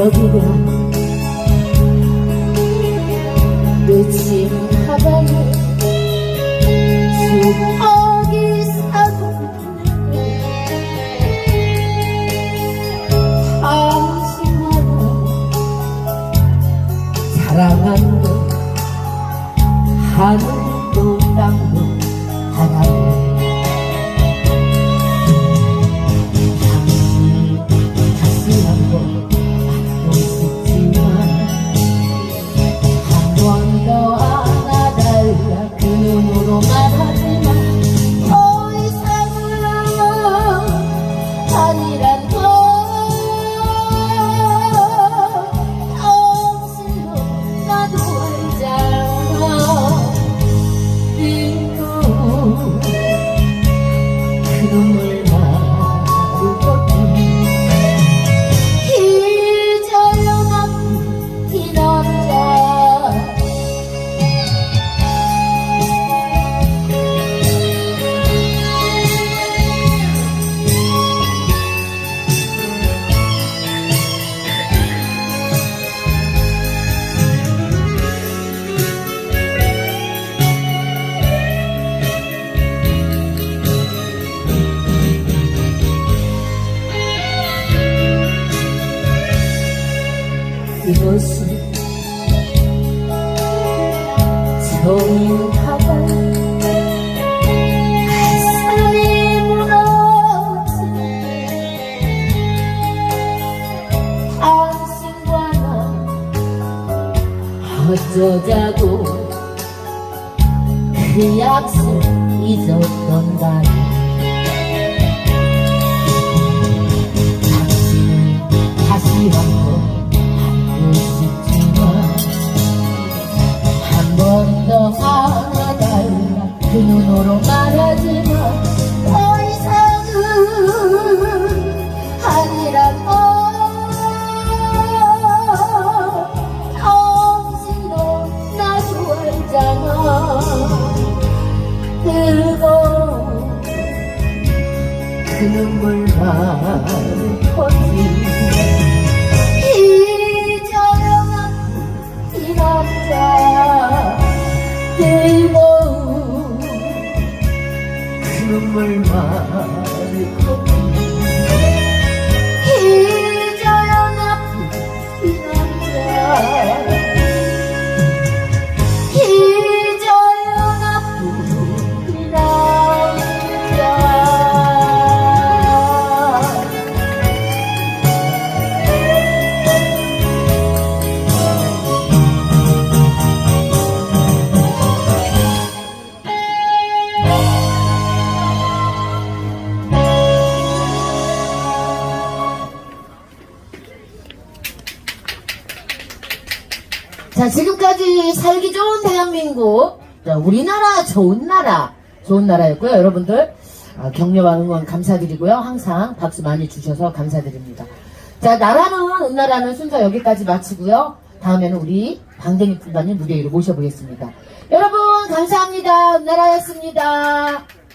여기가 늦은 하반에 추억이 사도는데 당신만을 사랑한다 하늘도 땅도 하나도 그눈 이것이 정인하다. 가슴이 무너지 당신과 나 어쩌자고 그 약속 잊었던가 당신을 다시 한번 안아달라 그 눈으로 말하지만 더 이상은 아니란 걸 당신도 나도 알잖아. 뜨거운 그 눈물만 터지 눈물만 터 자, 지금까지 살기 좋은 대한민국, 자, 우리나라 좋은 나라, 좋은 나라였고요. 여러분들, 아, 격려와 응원 감사드리고요. 항상 박수 많이 주셔서 감사드립니다. 자, 나라는, 은나라는 순서 여기까지 마치고요. 다음에는 우리 방댕이 풀반님 무대 위로 모셔보겠습니다. 여러분, 감사합니다. 은나라였습니다.